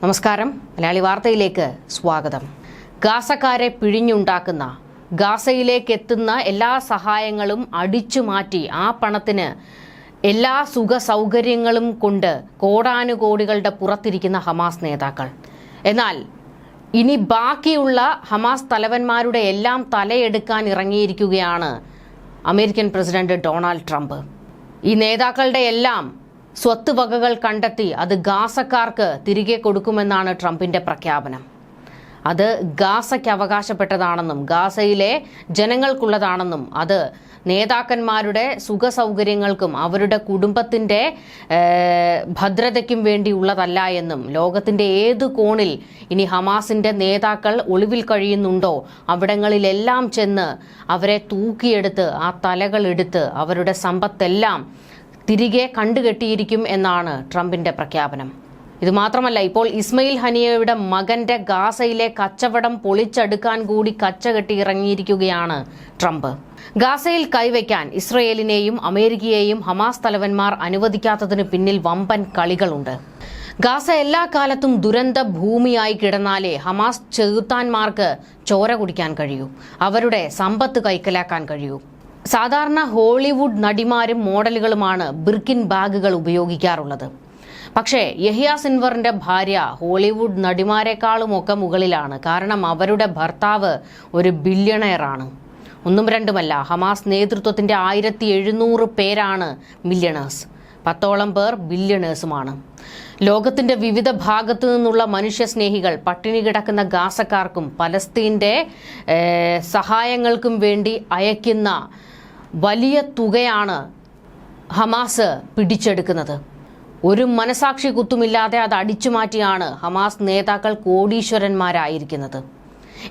നമസ്കാരം. മലയാളി വാർത്തയിലേക്ക് സ്വാഗതം. ഗാസക്കാരെ പിഴിഞ്ഞുണ്ടാക്കുന്ന ഗാസയിലേക്ക് എത്തുന്ന എല്ലാ സഹായങ്ങളും അടിച്ചു മാറ്റി ആ പണത്തിന് എല്ലാ സുഖ സൗകര്യങ്ങളും കൊണ്ട് കോടാനുകോടികളുടെ പുറത്തിരിക്കുന്ന ഹമാസ് നേതാക്കൾ. എന്നാൽ ഇനി ബാക്കിയുള്ള ഹമാസ് തലവന്മാരുടെ എല്ലാം തലയെടുക്കാൻ ഇറങ്ങിയിരിക്കുകയാണ് അമേരിക്കൻ പ്രസിഡന്റ് ഡൊണാൾഡ് ട്രംപ്. ഈ നേതാക്കളുടെ എല്ലാം സ്വത്ത് വകകൾ കണ്ടെത്തി അത് ഗാസക്കാർക്ക് തിരികെ കൊടുക്കുമെന്നാണ് ട്രംപിന്റെ പ്രഖ്യാപനം. അത് ഗാസയ്ക്ക് അവകാശപ്പെട്ടതാണെന്നും ഗാസയിലെ ജനങ്ങൾക്കുള്ളതാണെന്നും അത് നേതാക്കന്മാരുടെ സുഖ സൗകര്യങ്ങൾക്കും അവരുടെ കുടുംബത്തിന്റെ ഭദ്രതയ്ക്കും വേണ്ടിയുള്ളതല്ല എന്നും ലോകത്തിന്റെ ഏത് കോണിൽ ഇനി ഹമാസിന്റെ നേതാക്കൾ ഒളിവിൽ കഴിയുന്നുണ്ടോ അവിടങ്ങളിലെല്ലാം ചെന്ന് അവരെ തൂക്കിയെടുത്ത് ആ തലകളെടുത്ത് അവരുടെ സമ്പത്തെല്ലാം തിരികെ കണ്ടുകെട്ടിയിരിക്കും എന്നാണ് ട്രംപിന്റെ പ്രഖ്യാപനം. ഇത് മാത്രമല്ല ഇപ്പോൾ ഇസ്മയിൽ ഹനിയയുടെ മകന്റെ ഗാസയിലെ കച്ചവടം പൊളിച്ചെടുക്കാൻ കൂടി കച്ചകെട്ടി ഇറങ്ങിയിരിക്കുകയാണ് ട്രംപ്. ഗാസയിൽ കൈവയ്ക്കാൻ ഇസ്രയേലിനെയും അമേരിക്കയെയും ഹമാസ് തലവന്മാർ അനുവദിക്കാത്തതിന് പിന്നിൽ വമ്പൻ കളികളുണ്ട്. ഗാസ എല്ലാ കാലത്തും ദുരന്ത ഭൂമിയായി കിടന്നാലേ ഹമാസ് ചെകുത്താന്മാർക്ക് ചോര കുടിക്കാൻ കഴിയൂ. അവരുടെ സമ്പത്ത് കൈക്കലാക്കാൻ കഴിയൂ. സാധാരണ ഹോളിവുഡ് നടിമാരും മോഡലുകളുമാണ് ബിർക്കിൻ ബാഗുകൾ ഉപയോഗിക്കാറുള്ളത്. പക്ഷേ യഹിയ സിൻവറിന്റെ ഭാര്യ ഹോളിവുഡ് നടിമാരെക്കാളും ഒക്കെ മുകളിലാണ്. കാരണം അവരുടെ ഭർത്താവ് ഒരു ബില്യണയറാണ് ഒന്നും രണ്ടുമല്ല ഹമാസ് നേതൃത്വത്തിന്റെ ആയിരത്തി എഴുന്നൂറ് പേരാണ് മില്യണേഴ്സ്. പത്തോളം പേർ ബില്യണേഴ്സുമാണ്. ലോകത്തിന്റെ വിവിധ ഭാഗത്തു നിന്നുള്ള മനുഷ്യസ്നേഹികൾ പട്ടിണി കിടക്കുന്ന ഗാസക്കാർക്കും പലസ്തീന്റെ ഏഹ്, സഹായങ്ങൾക്കും വേണ്ടി അയക്കുന്ന വലിയ തുകയാണ് ഹമാസ് പിടിച്ചെടുക്കുന്നത്. ഒരു മനസാക്ഷി കുത്തുമില്ലാതെ അത് അടിച്ചു മാറ്റിയാണ് ഹമാസ് നേതാക്കൾ കോടീശ്വരന്മാരായിരിക്കുന്നത്.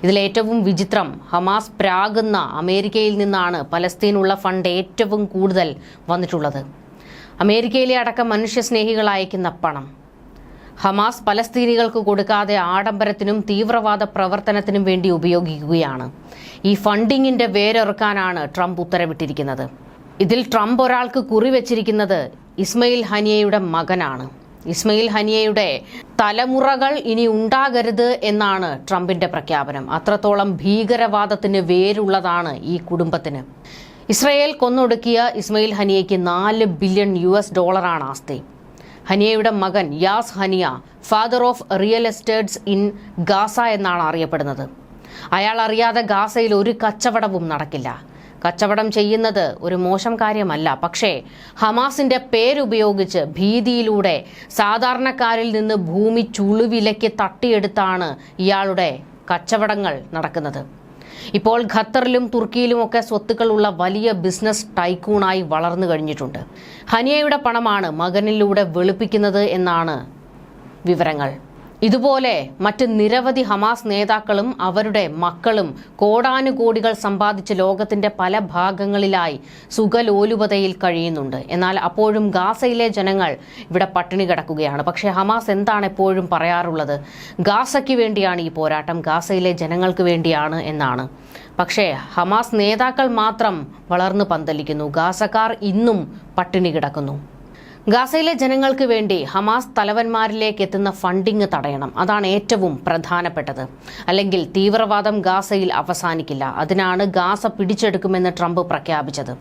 ഇതിലേറ്റവും വിചിത്രം ഹമാസ് പ്രാകുന്ന അമേരിക്കയിൽ നിന്നാണ് പലസ്തീനുള്ള ഫണ്ട് ഏറ്റവും കൂടുതൽ വന്നിട്ടുള്ളത്. അമേരിക്കയിലെ അടക്കം മനുഷ്യസ്നേഹികൾ അയക്കുന്ന പണം. ഹമാസ് പലസ്തീനികൾക്ക് കൊടുക്കാതെ ആഡംബരത്തിനും തീവ്രവാദ പ്രവർത്തനത്തിനും വേണ്ടി ഉപയോഗിക്കുകയാണ്. ഈ ഫണ്ടിങ്ങിന്റെ വേരറുക്കാനാണ് ട്രംപ് ഉത്തരവിട്ടിരിക്കുന്നത്. ഇതിൽ ട്രംപ് ഒരാൾക്ക് കുറിവെച്ചിരിക്കുന്നത് ഇസ്മയിൽ ഹനിയയുടെ മകനാണ്. ഇസ്മയിൽ ഹനിയയുടെ തലമുറകൾ ഇനി ഉണ്ടാകരുത് എന്നാണ് ട്രംപിന്റെ പ്രഖ്യാപനം. അത്രത്തോളം ഭീകരവാദത്തിന് വേരുള്ളതാണ് ഈ കുടുംബത്തിന്. ഇസ്രയേൽ കൊന്നൊടുക്കിയ ഇസ്മയിൽ ഹനിയയ്ക്ക് നാല് ബില്യൺ യു എസ് ഡോളറാണ് ആസ്തി. ഹനിയയുടെ മകൻ Yas Haniyeh father of real estates in Gaza എന്നാണ് അറിയപ്പെടുന്നത്. അയാൾ അറിയാതെ ഗാസയിൽ ഒരു കച്ചവടവും നടക്കില്ല. കച്ചവടം ചെയ്യുന്നത് ഒരു മോശം കാര്യമല്ല. പക്ഷേ ഹമാസിന്റെ പേരുപയോഗിച്ച് ഭീതിയിലൂടെ സാധാരണക്കാരിൽ നിന്ന് ഭൂമി ചുളുവിലയ്ക്ക് തട്ടിയെടുത്താണ് ഇയാളുടെ കച്ചവടങ്ങൾ നടക്കുന്നത്. ഇപ്പോൾ ഖത്തറിലും തുർക്കിയിലുമൊക്കെ സ്വത്തുക്കളുള്ള വലിയ ബിസിനസ് ടൈക്കൂണായി വളർന്നു കഴിഞ്ഞിട്ടുണ്ട്. ഹനിയയുടെ പണമാണ് മകനിലൂടെ വെളുപ്പിക്കുന്നത് എന്നാണ് വിവരങ്ങൾ. ഇതുപോലെ മറ്റ് നിരവധി ഹമാസ് നേതാക്കളും അവരുടെ മക്കളും കോടാനുകോടികൾ സമ്പാദിച്ച് ലോകത്തിന്റെ പല ഭാഗങ്ങളിലായി സുഖലോലുപതയിൽ കഴിയുന്നുണ്ട്. എന്നാൽ അപ്പോഴും ഗാസയിലെ ജനങ്ങൾ ഇവിടെ പട്ടിണി കിടക്കുകയാണ്. പക്ഷേ ഹമാസ് എന്താണ് എപ്പോഴും പറയാറുള്ളത്? ഗാസയ്ക്ക് വേണ്ടിയാണ് ഈ പോരാട്ടം ഗാസയിലെ ജനങ്ങൾക്ക് വേണ്ടിയാണ് എന്നാണ്. പക്ഷേ ഹമാസ് നേതാക്കൾ മാത്രം വളർന്നു പന്തലിക്കുന്നു. ഗാസക്കാർ ഇന്നും പട്ടിണി കിടക്കുന്നു. ഗാസയിലെ ജനങ്ങൾക്ക് വേണ്ടി ഹമാസ് തലവന്മാരിലേക്ക് എത്തുന്ന ഫണ്ടിങ് തടയണം. അതാണ് ഏറ്റവും പ്രധാനപ്പെട്ടത്. അല്ലെങ്കിൽ തീവ്രവാദം ഗാസയിൽ അവസാനിക്കില്ല. അതിനാണ് ഗാസ പിടിച്ചെടുക്കുമെന്ന് ട്രംപ് പ്രഖ്യാപിച്ചത്.